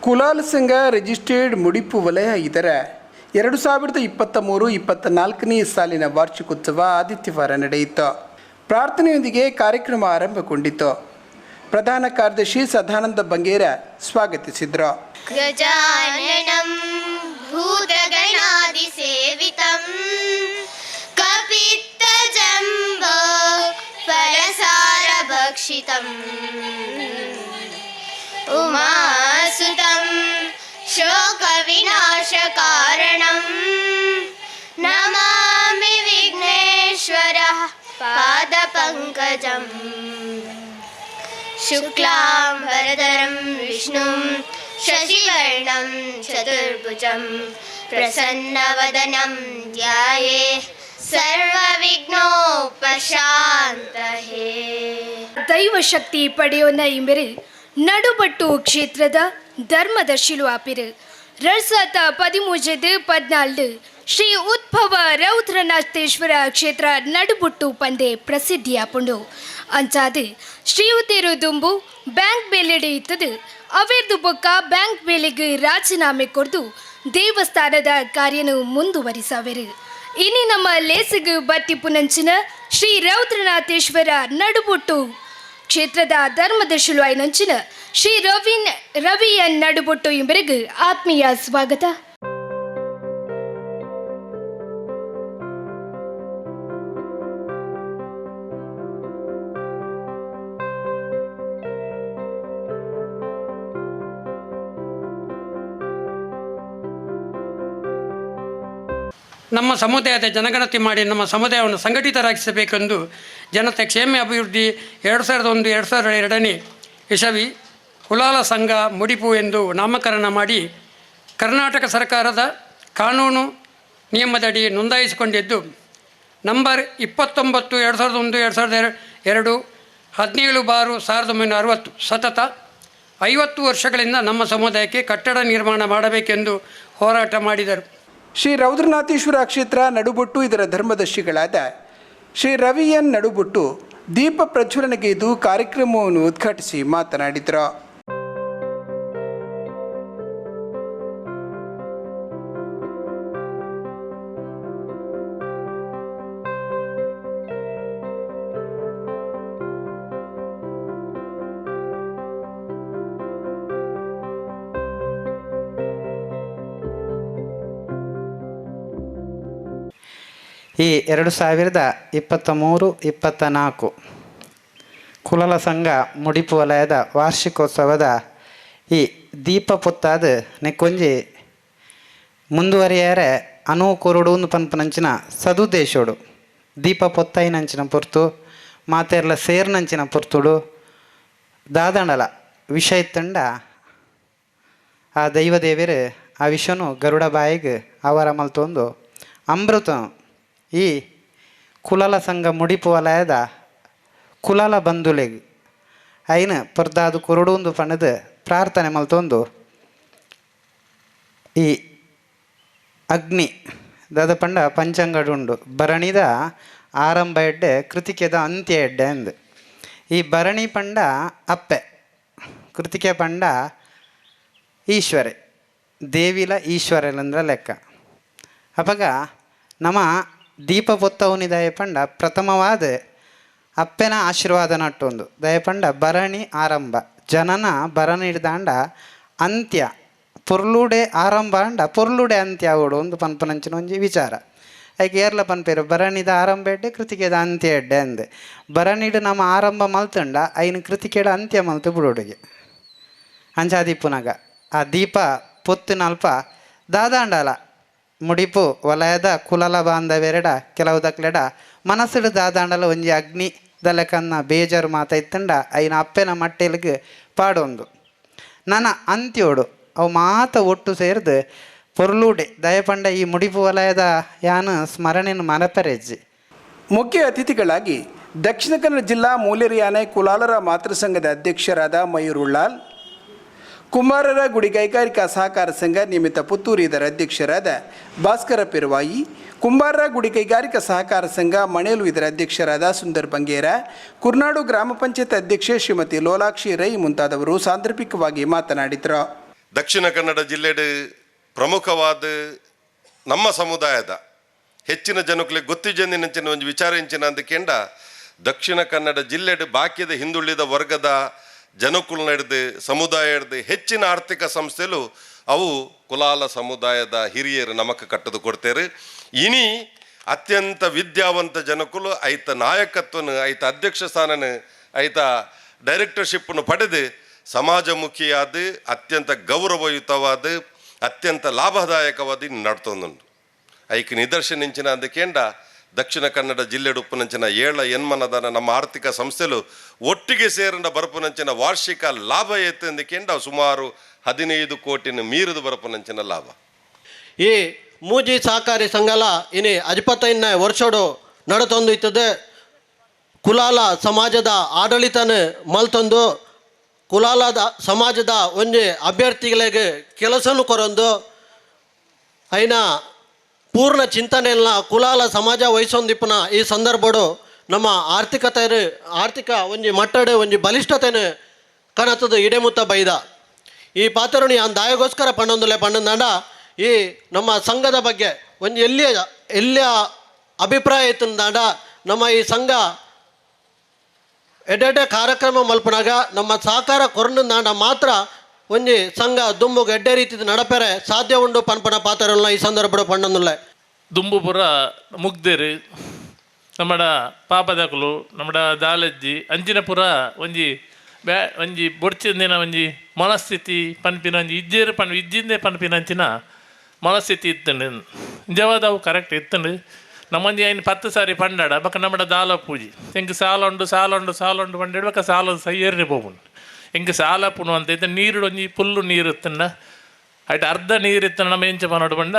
ಕುಲಾಲ್ ಸಂಘ ರಿಜಿಸ್ಟರ್ಡ್ ಮುಡಿಪು ವಲಯ ಇದರ ಎರಡು ಸಾವಿರದ ಇಪ್ಪತ್ತ ಮೂರು, ಇಪ್ಪತ್ತ ನಾಲ್ಕನೇ ಸಾಲಿನ ವಾರ್ಷಿಕೋತ್ಸವ ಆದಿತ್ಯವಾರ ನಡೆಯಿತು. ಪ್ರಾರ್ಥನೆಯೊಂದಿಗೆ ಕಾರ್ಯಕ್ರಮ ಆರಂಭಗೊಂಡಿತು. ಪ್ರಧಾನ ಕಾರ್ಯದರ್ಶಿ ಸದಾನಂದ ಬಂಗೇರ ಸ್ವಾಗತಿಸಿದರು. ಕಪಿತ್ತ शोकविनाशकारणं नमामि विघ्नेश्वरः पादपङ्कजम् शुक्लां वरदरं विष्णुं शशिवर्णं चतुर्भुजं प्रसन्नवदनं ध्याये सर्वविघ्नोपशान्तये ದೈವ ಶಕ್ತಿ ಪಡೆಯೋನ ಇಂಬೆರು ನಡುಬಟ್ಟು ಕ್ಷೇತ್ರದ ಧರ್ಮದರ್ಶಿಲು ಆಪಿರು ಎರಡ್ ಸಾವಿರದ ಪದಿಮೂಜದು ಶ್ರೀ ಉದ್ಭವ ರೌದ್ರನಾಥೇಶ್ವರ ಕ್ಷೇತ್ರ ನಡುಬುಟ್ಟು ಪಂದೆ ಪ್ರಸಿದ್ಧಿಯಾಪುಂಡು ಅಂಚಾದು, ಶ್ರೀಯುತಿರು ದುಂಬು ಬ್ಯಾಂಕ್ ಬೇಲೆಡೆ ಇತ್ತದು. ಅವೇರ್ದು ಬೊಕ್ಕ ಬ್ಯಾಂಕ್ ಬೇಲೆಗೆ ರಾಜೀನಾಮೆ ಕೊಡ್ದು ದೇವಸ್ಥಾನದ ಕಾರ್ಯನು ಮುಂದುವರಿಸಾವೆರು. ಇನಿ ನಮ್ಮ ಲೇಸಿಗೆ ಬತ್ತಿ ಪುನಂಚಿನ ಶ್ರೀ ರೌದ್ರನಾಥೇಶ್ವರ ನಡುಬುಟ್ಟು ಕ್ಷೇತ್ರದ ಧರ್ಮದರ್ಶಿಲು ಐನಂಚಿನ ಶ್ರೀ ರವಿನ್ ರವಿಯ ನಡುಬೊಟ್ಟು ಎಂಬರಿಗೆ ಆತ್ಮೀಯ ಸ್ವಾಗತ. ನಮ್ಮ ಸಮುದಾಯದ ಜನಗಣತಿ ಮಾಡಿ ನಮ್ಮ ಸಮುದಾಯವನ್ನು ಸಂಘಟಿತರಾಗಿಸಬೇಕೆಂದು ಜನತೆ ಕ್ಷೇಮ ಅಭಿವೃದ್ಧಿ ಎರಡು ಸಾವಿರದ ಒಂದು, ಎರಡು ಸಾವಿರದ ಎರಡನೇ ಇಸವಿ ಕುಲಾಲ ಸಂಘ ಮುಡಿಪು ಎಂದು ನಾಮಕರಣ ಮಾಡಿ ಕರ್ನಾಟಕ ಸರ್ಕಾರದ ಕಾನೂನು ನಿಯಮದಡಿ ನೋಂದಾಯಿಸಿಕೊಂಡಿದ್ದು, ನಂಬರ್ ಇಪ್ಪತ್ತೊಂಬತ್ತು, ಎರಡು ಸಾವಿರದ ಒಂದು, ಎರಡು ಸಾವಿರದ ಎರ- ಎರಡು, ಹದಿನೇಳು ಬಾರು ಸಾವಿರದ ಒಂಬೈನೂರ ಅರವತ್ತು. ಸತತ ಐವತ್ತು ವರ್ಷಗಳಿಂದ ನಮ್ಮ ಸಮುದಾಯಕ್ಕೆ ಕಟ್ಟಡ ನಿರ್ಮಾಣ ಮಾಡಬೇಕೆಂದು ಹೋರಾಟ ಮಾಡಿದರು. ಶ್ರೀ ರೌದ್ರನಾಥೇಶ್ವರ ಕ್ಷೇತ್ರ ನಡುಬೊಟ್ಟು ಇದರ ಧರ್ಮದರ್ಶಿಗಳಾದ ಶ್ರೀ ರವಿಯನ್ ನಡುಬೊಟ್ಟು ದೀಪ ಪ್ರಜ್ವಲನೆಗೈದು ಕಾರ್ಯಕ್ರಮವನ್ನು ಉದ್ಘಾಟಿಸಿ ಮಾತನಾಡಿದರು. ಈ ಎರಡು ಸಾವಿರದ ಇಪ್ಪತ್ತ ಮೂರು ಇಪ್ಪತ್ತ ನಾಲ್ಕು ಕುಲಲ ಸಂಘ ಮುಡಿಪು ವಲಯದ ವಾರ್ಷಿಕೋತ್ಸವದ ಈ ದೀಪ ಪುತ್ತಾದ ನೆಕ್ಕೊಂಜಿ ಮುಂದುವರಿಯರೆ ಅನು ಕೊರಡು ಪನ್ಪನಂಚಿನ ಸದುದ್ದೇಶೋಡು ದೀಪ ಪೊತ್ತೈನಂಚಿನ ಪುರ್ತು, ಮಾತೆರ್ಲ ಸೇರ್ನಂಚಿನ ಪುರ್ತುಡು. ದಾದಂಡಲ ವಿಷಯ ತಂಡ ಆ ದೈವದೇವಿರು ಆ ವಿಷನು ಗರುಡ ಬಾಯಿಗೆ ಅವರ ಮಲ್ತೊಂದು ಅಮೃತ ಈ ಕುಲಲ ಸಂಘ ಮುಡಿಪು ವಲಯದ ಕುಲಲ ಬಂಧುಲೆಗ್ ಐನ ಪರ್ದಾದು ಕುರುಡುಂದು ಪಣದು ಪ್ರಾರ್ಥನೆ ಮಲ್ತೊಂದು ಈ ಅಗ್ನಿ ದಾದ ಪಂಡ ಪಂಚಂಗಡುಂಡು. ಭರಣಿದ ಆರಂಭ ಎಡ್ಡೆ, ಕೃತಿಕೆದ ಅಂತ್ಯ ಎಡ್ಡೆ ಅಂದು. ಈ ಭರಣಿ ಪಂಡ ಅಪ್ಪೆ, ಕೃತಿಕೆ ಪಂಡ ಈಶ್ವರೆ, ದೇವಿಲ ಈಶ್ವರಲಂದ್ರ ಲೆಕ್ಕ. ಅಪಗ ನಮ್ಮ ದೀಪ ಬೊತ್ತವನಿ ದಯಪಂಡ ಪ್ರಥಮವಾದ ಅಪ್ಪೆನ ಆಶೀರ್ವಾದ ನಟ್ಟೊಂದು ದಯಪಂಡ ಭರಣಿ ಆರಂಭ. ಜನನ ಭರಣಿ ಹಿಡ್ದಾಂಡ ಅಂತ್ಯ. ಪೊರ್ಲುಡೆ ಆರಂಭ ಅಂಡ ಪೊರ್ಲುಡೆ ಅಂತ್ಯ ಆಗೋಡು. ಒಂದು ಪನ್ಪನಂಚಿನ ಒಂಜಿ ವಿಚಾರ. ಐಕೆ ಏರ್ಲ ಪನ್ಪೇರು. ಭರಣಿದ ಆರಂಭ ಎಡ್ಡೆ, ಕೃತಿಕೆದ ಅಂತ್ಯ ಎಡ್ಡೆ ಅಂದೆ. ಭರಣಿಡು ನಮ್ಮ ಆರಂಭ ಮಲ್ತುಂಡ, ಐನು ಕೃತಿಕೆಡ ಅಂತ್ಯ ಮಲ್ತು ಬಿಡೋಡಿಗೆ. ಅಂಚಾದಿಪ್ಪುನಗ ಆ ದೀಪ ಪೊತ್ತಿನ ಅಲ್ಪ ದಾದಾಂಡಲ. ಮುಡಿಪು ವಲಯದ ಕುಲಲ ಬಾಂಧವೆರಡ ಕೆಲವು ದಕ್ಲೆಡ ಮನಸ್ಸಿಡು ದಾದಾಂಡಲ ಒಂಜಿ ಅಗ್ನಿ ದಲಕನ್ನ ಬೇಜಾರು ಇತ್ತಂಡ ಐನ ಅಪ್ಪೆನ ಮಟ್ಟೆಲಿಗೆ ಪಾಡೊಂದು. ನನ್ನ ಅಂತ್ಯೋಡು ಅವು ಮಾತ ಒಟ್ಟು ಸೇರಿದು ಪೊರ್ಲೂಡೆ ದಯಪಂಡ ಈ ಮುಡಿಪು ವಲಯದ ಯಾನು ಸ್ಮರಣೆಯನ್ನು ಮನಪರೆಜ್ಜಿ ಮುಖ್ಯ ಅತಿಥಿಗಳಾಗಿ ದಕ್ಷಿಣ ಕನ್ನಡ ಜಿಲ್ಲಾ ಮೂಲೆರಿಯಾನೆ ಕುಲಾಲರ ಮಾತೃ ಸಂಘದ ಅಧ್ಯಕ್ಷರಾದ ಮಯೂರ್ ಉಳ್ಳಾಲ್ ಕುಮಾರರ ಗುಡಿ ಕೈಗಾರಿಕಾ ಸಹಕಾರ ಸಂಘ ನಿಯಮಿತ ಪುತ್ತೂರು ಇದರ ಅಧ್ಯಕ್ಷರಾದ ಭಾಸ್ಕರ ಪೆರುವಾಯಿ, ಕುಂಬಾರರ ಗುಡಿ ಕೈಗಾರಿಕಾ ಸಹಕಾರ ಸಂಘ ಮಣೇಲು ಇದರ ಅಧ್ಯಕ್ಷರಾದ ಸುಂದರ್ ಬಂಗೇರ, ಕುರ್ನಾಡು ಗ್ರಾಮ ಪಂಚಾಯತ್ ಅಧ್ಯಕ್ಷೆ ಶ್ರೀಮತಿ ಲೋಲಾಕ್ಷಿ ರೈ ಮುಂತಾದವರು ಸಾಂದರ್ಭಿಕವಾಗಿ ಮಾತನಾಡಿದರು. ದಕ್ಷಿಣ ಕನ್ನಡ ಜಿಲ್ಲೆಡ್ ಪ್ರಮುಖವಾದ ನಮ್ಮ ಸಮುದಾಯದ ಹೆಚ್ಚಿನ ಜನಕ್ಕೆ ಗೊತ್ತಿಜಂದಿನಂಚಿನ ಒಂದು ವಿಚಾರ ಇಂಚಿನ ಅಂದ ದಕ್ಷಿಣ ಕನ್ನಡ ಜಿಲ್ಲೆಡ್ ಬಾಕಿದ ಹಿಂದುಳಿದ ವರ್ಗದ ಜನಕುಲ್ ನಡೆದು ಸಮುದಾಯ ಹಿಡ್ದು ಹೆಚ್ಚಿನ ಆರ್ಥಿಕ ಸಂಸ್ಥೆಲು ಅವು ಕುಲಾಲ ಸಮುದಾಯದ ಹಿರಿಯರು ನಮಕ ಕಟ್ಟದು ಕೊಡ್ತೇರು ಇನಿ ಅತ್ಯಂತ ವಿದ್ಯಾವಂತ ಜನಕುಲು ಐತ ನಾಯಕತ್ವನು, ಐತ ಅಧ್ಯಕ್ಷ ಸ್ಥಾನನ, ಐತ ಡೈರೆಕ್ಟರ್ಶಿಪ್ನು ಪಡೆದು ಸಮಾಜಮುಖಿಯಾದ, ಅತ್ಯಂತ ಗೌರವಯುತವಾದ, ಅತ್ಯಂತ ಲಾಭದಾಯಕವಾದ ನಡ್ತೊಂದುಂಡು ಐಕ್ ನಿದರ್ಶನಿಂಚಿನ ಅಂದಕೇಂಡ ದಕ್ಷಿಣ ಕನ್ನಡ ಜಿಲ್ಲೆ ಉಪ್ಪುನಂಚಿನ ಏಳ ಎನ್ಮನದನ ನಮ್ಮ ಆರ್ಥಿಕ ಸಂಸ್ಥೆಲು ಒಟ್ಟಿಗೆ ಸೇರಿನ ಬರಪುನಂಚಿನ ವಾರ್ಷಿಕ ಲಾಭ ಎತ್ತು ಅಂದಕೇಂಡ ಸುಮಾರು ಹದಿನೈದು ಕೋಟಿನ ಮೀರಿದು ಬರಪುನಂಚಿನ ಲಾಭ ಈ ಮೂಜಿ ಸಹಕಾರಿ ಸಂಘಲ ಇನಿ ಅಜ್ಪತ್ತೈದನೇ ವರ್ಷಡು ನಡತೊಂದು ಇತ್ತದೆ ಕುಲಾಲ ಸಮಾಜದ ಆಡಳಿತನ ಮಲ್ತೊಂದು ಕುಲಾಲದ ಸಮಾಜದ ಒಂಜಿ ಅಭ್ಯರ್ಥಿಗಳಿಗೆ ಕೆಲಸನು ಕೊರೊಂದು అయిన ಪೂರ್ಣ ಚಿಂತನೆಯನ್ನ ಕುಲಾಲ ಸಮಾಜ ವಹಿಸೊಂದಿಪ್ಪನ ಈ ಸಂದರ್ಭಡು ನಮ್ಮ ಆರ್ಥಿಕತೆ ಆರ್ಥಿಕ ಒಂಜಿ ಮಟ್ಟಡು, ಒಂಜಿ ಬಲಿಷ್ಠತೆನು ಕಣತದ ಇಡೆಮುತ್ತ ಬೈದ. ಈ ಪಾತ್ರನು ಆ ದಾಯಗೋಸ್ಕರ ಪಣ್ಣೊಂದುಲೆ ಪಣ್ಣಂದಾಂಡ ಈ ನಮ್ಮ ಸಂಘದ ಬಗ್ಗೆ ಒಂದು ಎಲ್ಲಿಯ ಎಲ್ಲಿಯ ಅಭಿಪ್ರಾಯ ಇತ್ತಂದಾಂಡ ನಮ್ಮ ಈ ಸಂಘ ಎಡೆಡೆ ಕಾರ್ಯಕ್ರಮ ಮಲ್ಪನಾಗ ನಮ್ಮ ಸಹಕಾರ ಕೊರನಂದಾಂಡ ಮಾತ್ರ ಒಂಜಿ ಸಂಘ ದುಂಬುಗ ಎಡ್ಡೆ ರೀತಿ ನಡಪೆರೆ ಸಾಧ್ಯ ಉಂಡು ಪನ್ಪನ ಪಾತ್ರಲ್ಲ ಈ ಸಂದರ್ಭ ಪಣ್ಣೊಂದುಲ್ಲೆ ದುಂಬು ಪುರ ಮುಗ್ದೇರಿ. ನಮ್ಮಡ ಪಾಪದಕುಲು, ನಮ್ಮಡ ದಾಲಜ್ಜಿ ಅಂಚಿನ ಪುರ ಒಂಜಿ ಬ್ಯಾ, ಒಂಜಿ ಬೊಡ್ಚಿಂದಿನ ಒಂಜಿ ಮನಸ್ಥಿತಿ ಪನ್ಪಿನ ಒಂಜಿ ಇಜ್ಜೇರು ಪನ್ ಇಜ್ಜಿಂದೆ ಪನ್ಪಿನ ಅಂಚಿನ ಮನಸ್ಥಿತಿ ಇತ್ತಂಡು. ನಿಜವಾದವು ಕರೆಕ್ಟ್ ಇತ್ತಂಡು. ನಮ್ಮಂದಿ ಆಯ್ನ ಪತ್ತು ಸಾರಿ ಪಂಡಾಡ, ಬಕ ನಮ್ಮಡ ದಾಲ ಪೂಜಿ. ಎಂಕ್ ಸಾಲ ಉಂಡು ಸಾಲ ಉಂಡು ಸಾಲ ಉಂಡು ಪಂಡಾಡ ಬಕ್ಕ ಸಾಲ ಸೈಯರ್ನೆ ಪೋಪುಂಡು ಎಂಕ್ ಸಾಲ ಪುಣು ಅಂತ ಇದ್ದ ನೀರು ಒಂಜಿ ಪುಲ್ಲು ನೀರು ಇತ್ತಂಡ ಅಟ್ ಅರ್ಧ ನೀರು ಇತ್ತ ನಮ್ಮ ಎಂಚ ಪನ್ನೋಡು ಪಂಡ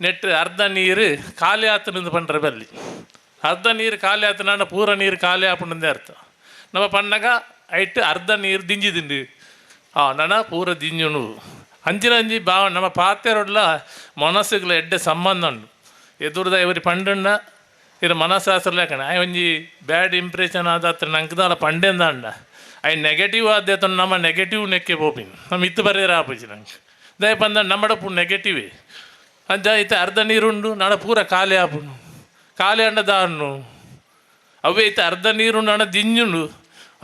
ನೆಟ್ ಅರ್ಧ ನೀರು ಖಾಲಿ ಆತನದು ಪಂಡ್ರೆ ಬಲ್ಲಿ. ಅರ್ಧ ನೀರು ಖಾಲಿ ಆತನ ಪೂರ ನೀರು ಖಾಲಿ ಆಪುಂಡಂದೇ ಅರ್ಥ. ನಮ್ಮ ಪಣ್ಣಗ ಐಟ್ ಅರ್ಧ ನೀರು ದಿಂಜಿದಿಂಡು ಆ, ನನ ಪೂರ ದಿಂಜುನು ಅಂಚಿನ ಅಂಜಿ ಬಾ, ನಮ್ಮ ಪಾತೆರೊಡ್ಲ ಮನಸ್ಸುಗಳ ಎಡ್ಡೆ ಸಂಬಂಧ ಉಂಡು ಎದುರುದ ಇವರಿ ಪಂಡಣ್ಣ ಇರ ಮನಸ್ಸಾಸ್ತ್ರ ಅಯ್ಯ ಒಂಜಿ ಬ್ಯಾಡ್ ಇಂಪ್ರೆಷನ್ ಆದ ಹತ್ರ ನಂಗೆ ದಾಲ ಪಂಡೆಂದ ಅಂಡ ಅಯ್ಯ ನೆಗೆಟಿವ್ ಆದ್ಯತ ನಮ್ಮ ನೆಗೆಟಿವ್ ನೆಕ್ಕೆ ಪೋಪಿನ್ ನಮ್ಮ ಇತ್ತು ಬರೀರ ಆಪುಜಿ ನಂಗೆ. ದಯ ಪಂದ ನಮ್ಮಡ ಪೂ ನೆಗೆಟಿವೇ ಅಂಚ ಐತೆ ಅರ್ಧ ನೀರುಂಡು, ನಡ ಪೂರ ಖಾಲಿ ಆಪುಂಡು ಖಾಲಿ ಅಂಡ ಅವೇ ಐತೆ ಅರ್ಧ ನೀರುಂಡು ಅಣ್ಣ ದಿಂಜುಂಡು.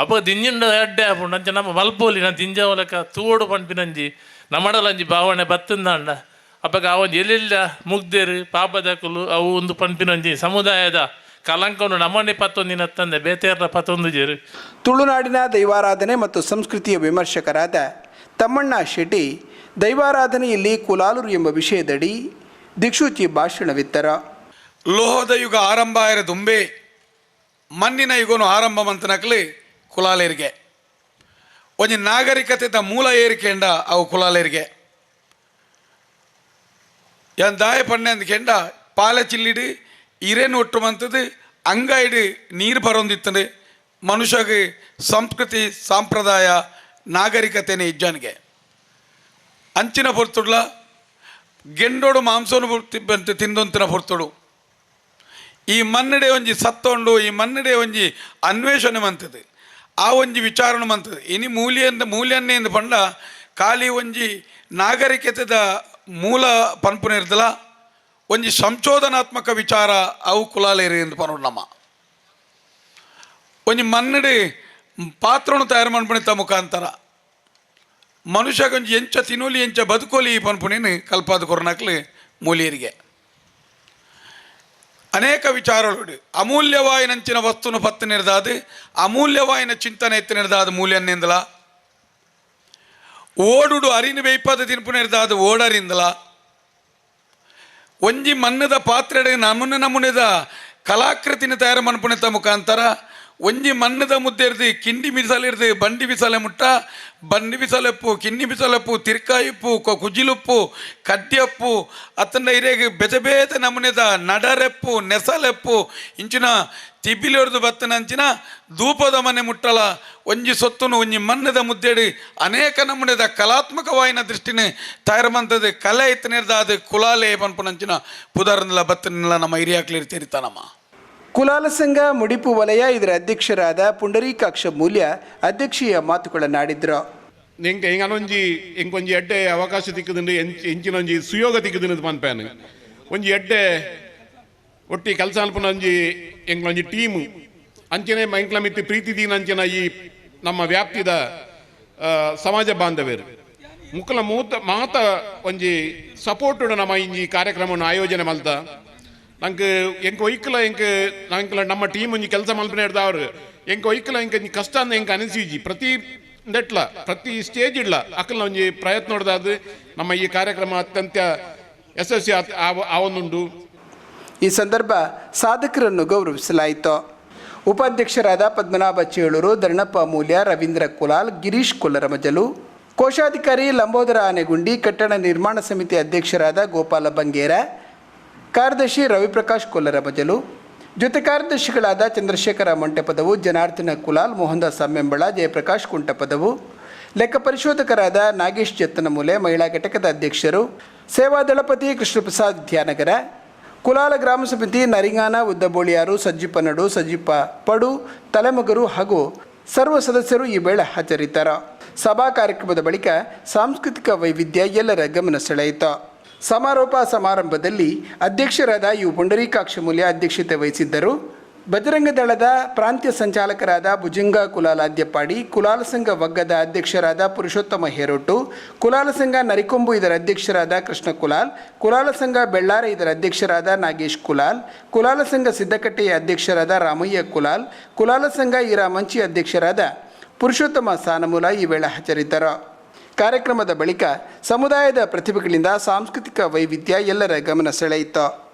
ಅಪ್ಪ ದಿಂಜುಂಡು ಅಡ್ಡೆ ಆಪುಂಡು ಅಂಚ ನಮ್ಮ ಮಲ್ಪೋಲಿ, ನಾ ದಿಂಜವಲಕ ತೂಡು ಪಂಪಿನಂಜಿ ನಮ್ಮಡಲಂಜಿ ಭಾವನೆ ಬತ್ತಂದ ಅಂಡ ಅಪ್ಪಗ ಅವನ್ ಎಲ್ಲಿಲ್ಲ ಮುಗ್ದೇರು ಪಾಪದಕುಲು ಅವು ಒಂದು ಪಂಪಿನಂಜಿ ಸಮುದಾಯದ ಕಲಂಕವನ್ನು ನಮ್ಮನೆ ಪತ್ತೊಂದಿನ ತಂದೆ ಬೇತೇರ್ರ ಪತ್ತೊಂದು ಜೇರು. ತುಳುನಾಡಿನ ದೈವಾರಾಧನೆ ಮತ್ತು ಸಂಸ್ಕೃತಿಯ ವಿಮರ್ಶಕರಾದ ತಮ್ಮಣ್ಣ ಶೆಟ್ಟಿ ದೈವಾರಾಧನೆಯಲ್ಲಿ ಕುಲಾಲುರು ಎಂಬ ವಿಷಯದಡಿ ದಿಕ್ಷೂಚಿ ಭಾಷಣವಿತ್ತರ. ಲೋಹದ ಯುಗ ಆರಂಭ ಆಯ್ರ ದುಂಬೆ ಮಣ್ಣಿನ ಯುಗನು ಆರಂಭ ಮಂತನಕ್ಲಿ ಕುಲಾಲೇರಿಗೆ. ಒಂಜಿ ನಾಗರಿಕತೆದ ಮೂಲ ಏರಿಕೆಂಡ ಅವು ಕುಲಾಲೇರಿಗೆ. ಎಂದಾಯ ದಾಯ ಪಣ್ಣೆ ಅಂದ್ಕೆಂಡ ಪಾಲೆ ಚಿಲ್ಲಿಡು ಇರೇನು ಒಟ್ಟು ಮಂತದು ಅಂಗೈಡು ನೀರು ಬರೊಂದಿತ್ತಂಡು ಮನುಷ್ಯಗೆ ಸಂಸ್ಕೃತಿ, ಸಾಂಪ್ರದಾಯ, ನಾಗರಿಕತೆನೇ ಇಜ್ಜನಿಗೆ. ಅಂಚಿನ ಹೊರ್ತುಡ್ಲ ಗೆಂಡೋಡು ಮಾಂಸನು ಬಂತು, ತಿಂದೊಂತಿನ ಪೊರ್ತುಡು ಈ ಮನ್ನಡೆ ಒಂಜಿ ಸತ್ತೊಂಡು, ಈ ಮನ್ನಡೆ ಒಂಜಿ ಅನ್ವೇಷಣೆ ಮಂತದೆ ಆ ಒಂಜಿ ವಿಚಾರಣೆ ಮಂತದೆ ಇನಿ ಮೂಲ್ಯಂದ ಮೂಲ್ಯನ್ನೇ ಎಂದು ಪಂಡ ಖಾಲಿ ಒಂಜಿ ನಾಗರಿಕತೆದ ಮೂಲ ಪನ್ಪುನ ಇರ್ದಲ ಒಂಜಿ ಸಂಶೋಧನಾತ್ಮಕ ವಿಚಾರ ಅವು ಕುಲಾಲೇರಿ ಎಂದು ಪನೋಡು ನಮ್ಮ. ಒಂಜಿ ಮನ್ನಡೆ ಪಾತ್ರನು ತಯಾರು ಮಾಡ್ಪಣಿತ ಮುಖಾಂತರ. ಮನುಷ್ಯಗೊಂಜಿ ಎಂಚ ತಿನ್ನೋಲಿ ಎಂಚ ಬದುಕೋಲಿ ಈ ಪನ್ಪುನೇನು ಕಲ್ಪಾದ ಕೊರನಾಕ್ಲಿ ಮೂಲಿಯರಿಗೆ. ಅನೇಕ ವಿಚಾರಗಳು ಅಮೂಲ್ಯವಾಯಿನಂಚಿನ ವಸ್ತುನ ಪತ್ತು ನಿರ್ದಾದು ಅಮೂಲ್ಯವಾಯಿನ ಚಿಂತನೆ ಎತ್ತು ನಿರ್ದಾದ ಮೂಲ್ಯನ್ನಿಂದಲ. ಓಡುಡು ಅರಿನ ಬೇಯ್ಪಾದ ತಿನ್ಪು ನಿರ್ದಾದ ಓಡರಿಂದಲ. ಒಂಜಿ ಮಣ್ಣದ ಪಾತ್ರೆಡೆ ನಮೂನೆ ನಮೂನೆದ ಕಲಾಕೃತಿನ ತಯಾರು ಮನ್ಪುಣಿತ ಮುಖಾಂತರ ಒಂಜಿ ಮಣ್ಣದ ಮುದ್ದೆ ಇರ್ದು ಕಿಂಡಿ ಬಿಸಲಿರ್ದು ಬಂಡಿ ಬಿಸಲೆ ಮುಟ್ಟ ಬಂಡಿ ಬಿಸಲೆಪ್ಪು ಕಿನ್ನಿ ಬಿಸಲೆಪ್ಪು ತಿರ್ಕಾಯಿಪ್ಪು ಕ ಕುಜಿಲುಪ್ಪು ಕಡ್ಡಿಯಪ್ಪು ಅತ್ತಂಡ ಇರೇಗ ಬೆತೆ ಬೇತೆ ನಮೂನೆದ ನಡರೆಪ್ಪು ನೆಸಲೆಪ್ಪು ಇಂಚಿನ ತಿಬ್ಬಿಲಿರ್ದು ಬತ್ತನಂಚಿನ ಧೂಪದ ಮನೆ ಮುಟ್ಟಲ ಒಂಜಿ ಸೊತ್ತುನು ಒಂಜಿ ಮಣ್ಣದ ಮುದ್ದೆಡಿ ಅನೇಕ ನಮೂನೆದ ಕಲಾತ್ಮಕವಾಯಿನ ದೃಷ್ಟಿನ ತಯಾರು ಮಂತದ ಕಲೆ ಇತ್ತನಿರ್ದ ಅದು ಕುಲಾಲೆ ಪನ್ಪುನಂಚಿನ ಪುದರ್ನಲ ಬತ್ತನಿಲ್ಲ ನಮ್ಮ ಹಿರಿಯಾಕ್ಲಿರ್ ತಿರಿತಾನಮ್ಮ ಕುಲಾಲ ಸಂಘ ಮುಡಿಪು ವಲಯ ಇದರ ಅಧ್ಯಕ್ಷರಾದ ಪುಂಡರೀಕಾಕ್ಷ ಮೂಲ್ಯ ಅಧ್ಯಕ್ಷೀಯ ಮಾತುಗಳನ್ನಾಡಿದ್ರು. ಎಂಗ ಒಂಜಿ ಎಂಕ್ ಒಂಜಿ ಎಡ್ಡೆ ಅವಕಾಶ ತಿಕ್ಕದಿಂದ ಒಂಜಿ ಸುಯೋಗ ತಿಕ್ಕುದುಂಡು ಮನ್ಪೇನು ಒಂಜಿ ಎಡ್ಡೆ ಒಟ್ಟಿ ಕೆಲಸ ಒಂಜಿ ಒಂಜಿ ಟೀಮು. ಅಂಚನೆ ಮೈಂಕ್ಲ ಮಿತ್ತಿ ಪ್ರೀತಿ ದೀನ ಅಂಚನ ಈ ನಮ್ಮ ವ್ಯಾಪ್ತಿದ ಸಮಾಜ ಬಾಂಧವ್ಯರು. ಮುಕ್ಕಲ ಮೂತ, ಮಾತ ಒಂಜಿ ಸಪೋರ್ಟ್ ನಮ್ಮ ಇಂಜಿ ಕಾರ್ಯಕ್ರಮವನ್ನು ಆಯೋಜನೆ ಮಲ್ತ ನಂಗೆ ಹೆಂಗೆ ಒಯ್ಕಲ ಹೆಂಗೆ ನಂಗೆ ನಮ್ಮ ಟೀಮ್ ಒಂಜಿ ಕೆಲಸ ಮಲ್ಪನೆ ಅವ್ರು. ಎಂಕ ಒಯ್ಕಲ ಒಂಜಿ ಕಷ್ಟ ಅಂದ ಎಂಕ ಅನಿಸಿಜಿ ಪ್ರತಿ ನೆಟ್ಲ, ಪ್ರತಿ ಸ್ಟೇಜ್ ಇಡ್ಲ ಅಕ್ಕಲ ಒಂಜಿ ಪ್ರಯತ್ನ ನೋಡ್ದಾದು ನಮ್ಮ ಈ ಕಾರ್ಯಕ್ರಮ ಅತ್ಯಂತ ಯಶಸ್ವಿ ಆವೊಂದುಂಡು ಈ ಸಂದರ್ಭ ಸಾಧಕರನ್ನು ಗೌರವಿಸಲಾಯಿತು. ಉಪಾಧ್ಯಕ್ಷರಾದ ಪದ್ಮನಾಭ ಚೇಳೂರು, ಧರಣಪ್ಪ ಮೂಲ್ಯ, ರವೀಂದ್ರ ಕುಲಾಲ್, ಗಿರೀಶ್ ಕೊಲ್ಲರಮಜಲು, ಕೋಶಾಧಿಕಾರಿ ಲಂಬೋದರ ಆನೆಗುಂಡಿ, ಕಟ್ಟಡ ನಿರ್ಮಾಣ ಸಮಿತಿ ಅಧ್ಯಕ್ಷರಾದ ಗೋಪಾಲ ಬಂಗೇರ ಕಾರ್ಯದರ್ಶಿ ರವಿಪ್ರಕಾಶ್ ಕೊಲ್ಲರ ಬದಲು ಜೊತೆ ಕಾರ್ಯದರ್ಶಿಗಳಾದ ಚಂದ್ರಶೇಖರ ಮಂಟಪದವು ಜನಾರ್ದನ ಕುಲಾಲ್, ಮೋಹನ್ದಾಸ್ ಅಮ್ಮೆಂಬಳ ಜಯಪ್ರಕಾಶ್ ಕುಂಟಪದವು ಲೆಕ್ಕ ಪರಿಶೋಧಕರಾದ ನಾಗೇಶ್ ಜತ್ತನಮೂಲೆ ಮಹಿಳಾ ಘಟಕದ ಅಧ್ಯಕ್ಷರು ಸೇವಾ ದಳಪತಿ ಕೃಷ್ಣಪ್ರಸಾದ್ ಧ್ಯಾನಗರ, ಕುಲಾಲ ಗ್ರಾಮ ಸಮಿತಿ ನರಿಂಗಾನ, ಉದ್ದಬೋಳಿಯಾರು ಸಜ್ಜಿಪನಡು ಸಜ್ಜಿಪ್ಪ ಪಡು, ತಲೆಮಗರು ಹಾಗೂ ಸರ್ವ ಸದಸ್ಯರು ಈ ವೇಳೆ ಹಾಜರಿದ್ದರು. ಸಭಾ ಕಾರ್ಯಕ್ರಮದ ಬಳಿಕ ಸಾಂಸ್ಕೃತಿಕ ವೈವಿಧ್ಯ ಎಲ್ಲರ ಗಮನ ಸೆಳೆಯಿತು. ಸಮಾರೋಪ ಸಮಾರಂಭದಲ್ಲಿ ಅಧ್ಯಕ್ಷರಾದ ಯು ಪುಂಡರೀಕಾಕ್ಷ ಮೂಲ್ಯ ಅಧ್ಯಕ್ಷತೆ ವಹಿಸಿದ್ದರು. ಬಜರಂಗ ದಳದ ಪ್ರಾಂತ್ಯ ಸಂಚಾಲಕರಾದ ಭುಜಂಗ ಕುಲಾಲ ಅದ್ಯಪ್ಪಾಡಿ ಕುಲಾಲ ಸಂಘ ವಗ್ಗದ ಅಧ್ಯಕ್ಷರಾದ ಪುರುಷೋತ್ತಮ ಹೇರೋಟು, ಕುಲಾಲ ಸಂಘ ನರಿಕೊಂಬು ಇದರ ಅಧ್ಯಕ್ಷರಾದ ಕೃಷ್ಣ ಕುಲಾಲ್, ಕುಲಾಲ ಸಂಘ ಬೆಳ್ಳಾರ ಇದರ ಅಧ್ಯಕ್ಷರಾದ ನಾಗೇಶ್ ಕುಲಾಲ್, ಕುಲಾಲ ಸಂಘ ಸಿದ್ದಕಟ್ಟೆಯ ಅಧ್ಯಕ್ಷರಾದ ರಾಮಯ್ಯ ಕುಲಾಲ್, ಕುಲಾಲ ಸಂಘ ಈರಾಮಂಚಿ ಅಧ್ಯಕ್ಷರಾದ ಪುರುಷೋತ್ತಮ ಸಾನಮೂಲ ಈ ವೇಳೆ ಹಾಜರಿದ್ದರು. ಕಾರ್ಯಕ್ರಮದ ಬಳಿಕ ಸಮುದಾಯದ ಪ್ರತಿಭೆಗಳಿಂದ ಸಾಂಸ್ಕೃತಿಕ ವೈವಿಧ್ಯ ಎಲ್ಲರ ಗಮನ ಸೆಳೆಯಿತು.